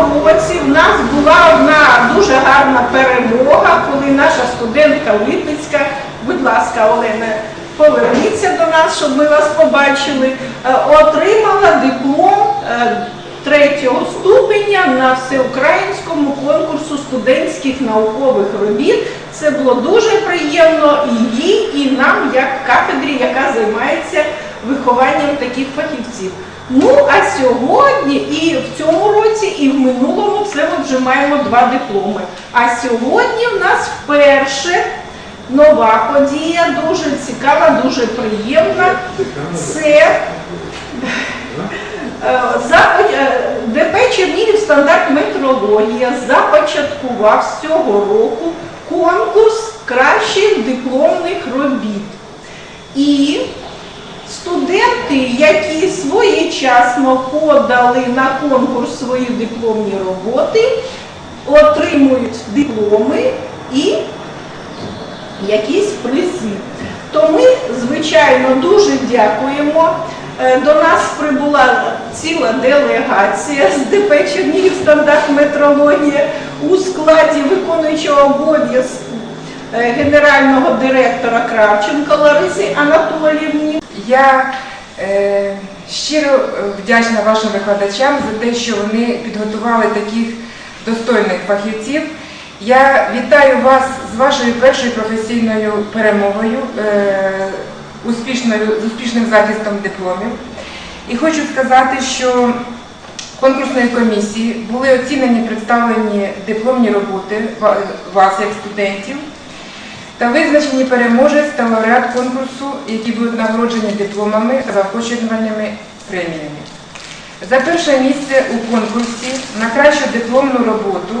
році в нас була одна дуже гарна перемога, коли наша студентка Липецька, будь ласка, Олена, поверніться до нас, щоб ми вас побачили, е, отримала диплом е, третього ступеня на всеукраїнському конкурсу студентських наукових робіт. Це було дуже приємно і їй, і нам, як кафедрі, яка займається вихованням таких фахівців. Ну, а сьогодні і в цьому році, і в минулому це ми вже маємо два дипломи. А сьогодні в нас вперше нова подія, дуже цікава, дуже приємна. Це Е, е, ДП Чернігів стандарт метрологія започаткував з цього року конкурс кращих дипломних робіт. І студенти, які своєчасно подали на конкурс свої дипломні роботи, отримують дипломи і якісь призи. То ми, звичайно, дуже дякуємо. Е, До нас прибула ціла делегація з ДП Чернігів стандарт метрологія у складі виконуючого обов'язку е, генерального директора Кравченка Лариси Анатоліївні. Я е, щиро е, вдячна вашим викладачам за те, що вони підготували таких достойних фахівців. Я вітаю вас з вашою першою професійною перемогою, е, успішною, з успішним захистом дипломів. І хочу сказати, що конкурсної комісії були оцінені представлені дипломні роботи вас як студентів та визначені переможець та лауреат конкурсу, які будуть нагороджені дипломами та заохочувальними преміями. За перше місце у конкурсі на кращу дипломну роботу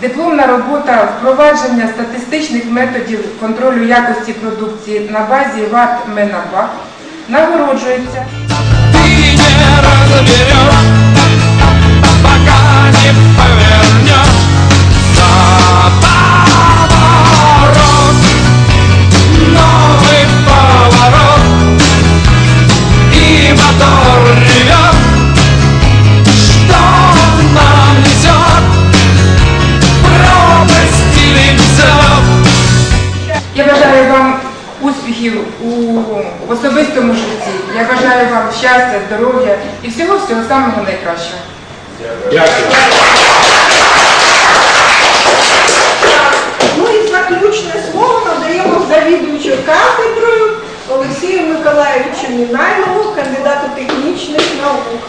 дипломна робота впровадження статистичних методів контролю якості продукції на базі ВАТ Менабак нагороджується. Успіхів у в особистому житті. Я бажаю вам щастя, здоров'я і всього всього самого найкращого. Дякую. Ну і заключне слово надаємо завідуючу кафедрою Олексію Миколаївичу Мінайлову, кандидату технічних наук.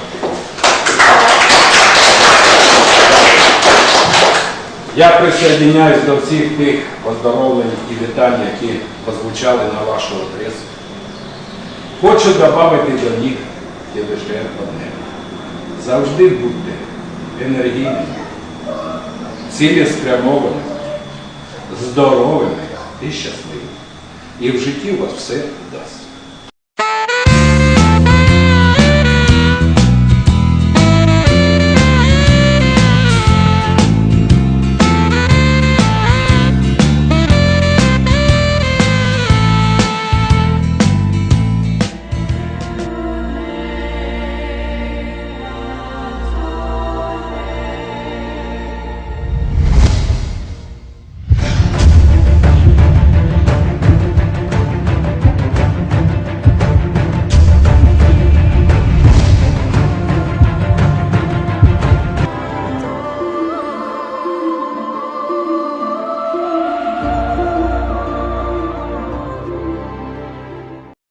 Я присоединяюсь до всіх тих поздоровлень і вітань, які прозвучали на вашу адресу. Хочу додати до них і лише одне. Завжди будьте енергійними, цілеспрямованими, здоровими і щасливими. І в житті у вас все вдасться.